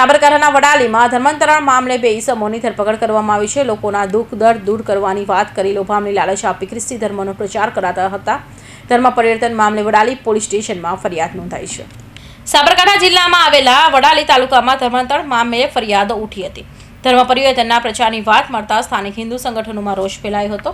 સાબરકાંઠાના વડાલીમાં ધર્માંતરણ મામલે બે ઈસમોની ધરપકડ કરવામાં આવી છે. લોકોના દુઃખ, દર્દ દૂર કરવાની વાત કરી લોભામણી લાલચ આપી ખ્રિસ્તી ધર્મનો પ્રચાર કરાતા હતા. ધર્મ પરિવર્તન મામલે વડાલી પોલીસ સ્ટેશનમાં ફરિયાદ નોંધાઈ છે. સાબરકાંઠા જિલ્લામાં આવેલા વડાલી તાલુકામાં ધર્માંતરણ મામલે ફરિયાદો ઉઠી હતી. ધર્મ પરિવર્તનના પ્રચારની વાત મળતા સ્થાનિક હિન્દુ સંગઠનોમાં રોષ ફેલાયો હતો.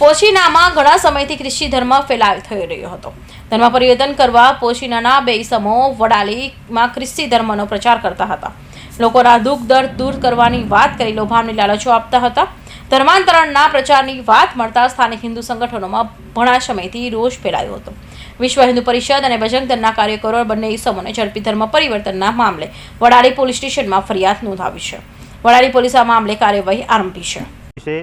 પોશીનામાં ઘણા સમયથી ખ્રિસ્તી ધર્મ ફેલાવ થઈ રહ્યો હતો. ધર્મ પરિવર્તન કરવા પોશીનાના બે સમો વડાલીમાં ખ્રિસ્તી ધર્મનો પ્રચાર કરતા હતા. લોકોના દુઃખ દર્દ દૂર કરવાની વાત કરી લોભામની લાલચો આપતા હતા. ધર્માંતરણના પ્રચારની વાત મળતા સ્થાનિક હિન્દુ સંગઠનોમાં ઘણા સમયથી રોષ ફેલાયો હતો. વિશ્વ હિન્દુ પરિષદ અને બજરંગ દળના કાર્યકરો બંને ઈસમોને ઝડપી ધર્મ પરિવર્તનના મામલે વડાલી પોલીસ સ્ટેશનમાં ફરિયાદ નોંધાવી છે. વડાલી પોલીસ આ મામલે કાર્યવાહી આરંભી છે.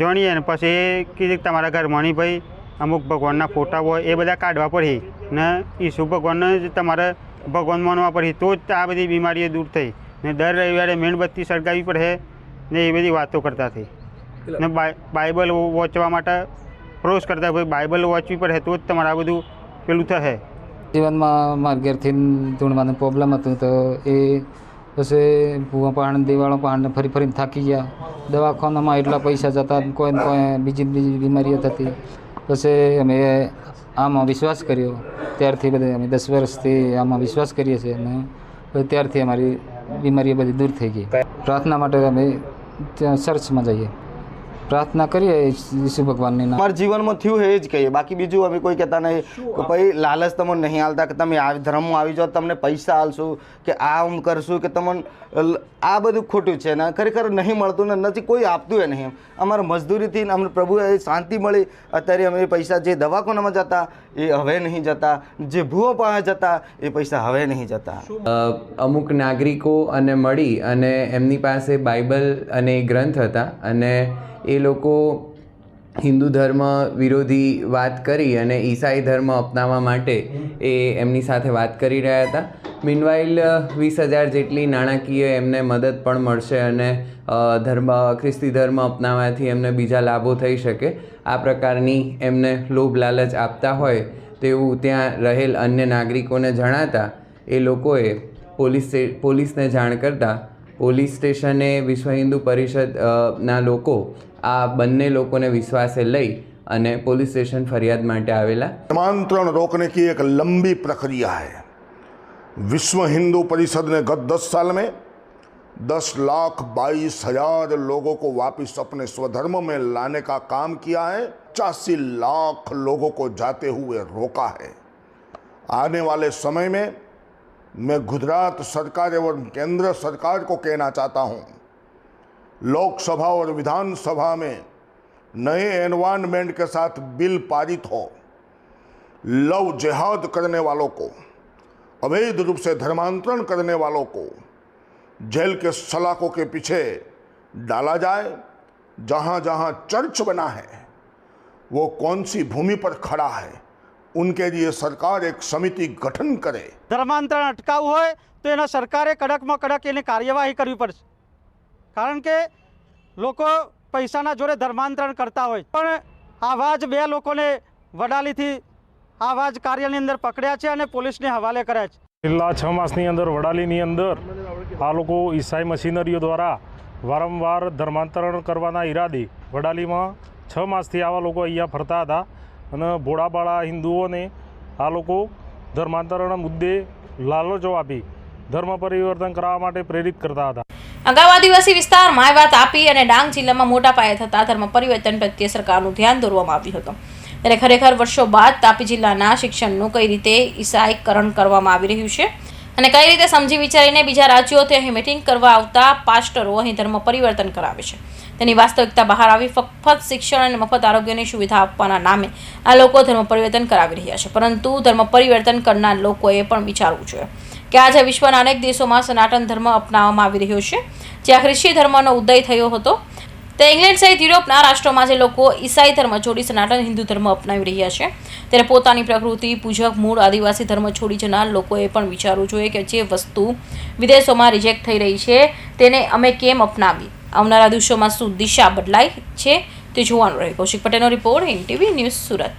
જોણીએ ને પછી કીધું તમારા ઘરમાં નહીં ભાઈ અમુક ભગવાનના ફોટા હોય એ બધા કાઢવા પડે. ને ઈસુ ભગવાનને જ તમારે ભગવાન માનવા પડે. તો જ આ બધી બીમારીઓ દૂર થઈ. ને દર રવિવારે મીણબત્તી સળગાવી પડે ને એ બધી વાતો કરતા થઈ. ને બાઇબલ વાંચવા માટે પ્રોસ કરતા ભાઈ બાઇબલ વાંચવી પડે તો જ તમારે આ બધું પેલું થશે જીવનમાં મારા ઘેરથી ધૂણવાનું પ્રોબ્લેમ હતું તો એ પછી ભૂવા પાણી દિવાળો પાણી ફરી ફરીને થાકી ગયા. દવાખાનામાં એટલા પૈસા જતા કોઈ કોઈ બીજી બીજી બીમારીઓ થતી. પછી અમે આમાં વિશ્વાસ કર્યો. ત્યારથી બધે અમે દસ વર્ષથી આમાં વિશ્વાસ કરીએ છીએ અને ત્યારથી અમારી બીમારીઓ બધી દૂર થઈ ગઈ. પ્રાર્થના માટે અમે ત્યાં ચર્ચમાં જઈએ. પ્રાર્થના કરીએ ઈસુ ભગવાનની અમારા જીવનમાં થયું એ જ કહીએ. બાકી બીજું અમે કોઈ કહેતા નહીં કે ભાઈ લાલચ તમને નહીં હાલતા કે તમે આ ધર્મમાં આવી જાઓ તમને પૈસા હાલશું કે આ આમ કરશું કે તમને આ બધું ખોટું છે ને ખરેખર નહીં મળતું ને નથી કોઈ આપતું એ નહીં અમારે મજદૂરીથી અમને પ્રભુએ શાંતિ મળી. અત્યારે અમે એ પૈસા જે દવાખાનામાં જતા એ હવે નહીં જતા. જે ભૂઓ પાસે જતા એ પૈસા હવે નહીં જતા. અમુક નાગરિકો અને મળી અને એમની પાસે બાઇબલ અને એ ગ્રંથ હતા અને એ લોકો હિન્દુ ધર્મ વિરોધી વાત કરી અને ઈસાઈ ધર્મ અપનાવવા માટે એ એમની સાથે વાત કરી રહ્યા હતા. મીનવાઇલ વીસ હજાર જેટલી નાણાકીય એમને મદદ પણ મળશે અને ધર્મ, ખ્રિસ્તી ધર્મ અપનાવવાથી એમને બીજા લાભો થઈ શકે. આ પ્રકારની એમને લોભ લાલચ આપતા હોય તેવું ત્યાં રહેલ અન્ય નાગરિકોને જણાતા એ લોકોએ પોલીસ, પોલીસને જાણ કરતાં પોલીસ સ્ટેશને વિશ્વ હિન્દુ પરિષદ અ, ના લોકો આ બંને લોકોને વિશ્વાસે લઈ અને પોલીસ સ્ટેશન ફરિયાદ માટે આવેલા धर्मांतरण रोकने की एक लंबी प्रक्रिया है विश्व हिंदू परिषद ने गत दस साल में दस लाख बाईस हजार लोगों को वापस अपने स्वधर्म में लाने का काम किया है पचासी लाख लोगों को जाते हुए रोका है आने वाले समय में मैं गुजरात सरकार एवं केंद्र सरकार को कहना चाहता हूँ, लोकसभा और विधानसभा में नए एनवायरमेंट के साथ बिल पारित हो, लव जिहाद करने वालों को, अवैध रूप से धर्मांतरण करने वालों को जेल के सलाखों के पीछे डाला जाए जहाँ जहाँ चर्च बना है, वो कौन सी भूमि पर खड़ा है? उनके लिए सरकार एक समिति गठन करे ધર્માંતરણ અટકાવવું હોય તો એના સરકારે કડકમાં કડક એની કાર્યવાહી કરવી પડશે કારણ કે લોકો પૈસાના જોડે ધર્માંતરણ કરતા હોય પણ આવા જ બે લોકોને વડાલીથી આવા જ કાર્યની અંદર પકડ્યા છે અને પોલીસને હવાલે કર્યા છે છેલ્લા છ માસની અંદર વડાલીની અંદર આ લોકો ઈસાઈ મશીનરીઓ દ્વારા વારંવાર ધર્માંતરણ કરવાના ઈરાદે વડાલીમાં છ માસથી આવા લોકો અહીંયા ફરતા હતા અને ભોળાબાળા હિન્દુઓને આ લોકો ધર્માંતરણ મુદ્દે લાલચો આપી ધર્મ પરિવર્તન કરવા માટે પ્રેરિત કરતા હતા. અગાઉ આદિવાસી વિસ્તારમાં આવ્યા તાપી અને ડાંગ જિલ્લામાં મોટા પાયે થતા ધર્મ પરિવર્તન પ્રત્યે સરકારનું ધ્યાન દોરવામાં આવ્યું હતું. ત્યારે ખરેખર વર્ષો બાદ તાપી જિલ્લાના શિક્ષણનું કઈ રીતે ઈસાઈકરણ કરવામાં આવી રહ્યું છે? અને કઈ રીતે સમજી વિચારીને બીજા રાજ્યોથી અહીં મિટિંગ કરવા આવતા પાસ્ટરો અહીં ધર્મ પરિવર્તન કરાવે છે. તેની વાસ્તવિકતા બહાર આવી ફક્ત શિક્ષણ અને મફત આરોગ્યની સુવિધા આપવાના નામે આ લોકો ધર્મ પરિવર્તન કરાવી રહ્યા છે. પરંતુ ધર્મ પરિવર્તન કરનાર લોકોએ પણ વિચારવું જોઈએ કે આજે વિશ્વના અનેક દેશોમાં સનાતન ધર્મ અપનાવવામાં આવી રહ્યો છે. જ્યાં ખ્રિસ્તી ધર્મનો ઉદય થયો હતો તે ઇંગ્લેન્ડ સહિત યુરોપના રાષ્ટ્રોમાં જે લોકો ઈસાઈ ધર્મ છોડી સનાતન હિન્દુ ધર્મ અપનાવી રહ્યા છે, ત્યારે પોતાની પ્રકૃતિ, પૂજક, મૂળ, આદિવાસી ધર્મ છોડી જનાર લોકોએ પણ વિચારવું જોઈએ કે જે વસ્તુ વિદેશોમાં રિજેક્ટ થઈ રહી છે, તેને અમે કેમ અપનાવી? આવનારા દિવસોમાં શું દિશા બદલાય છે તે જોવાનું રહે. કૌશિક પટેલનો report N TV news Surat.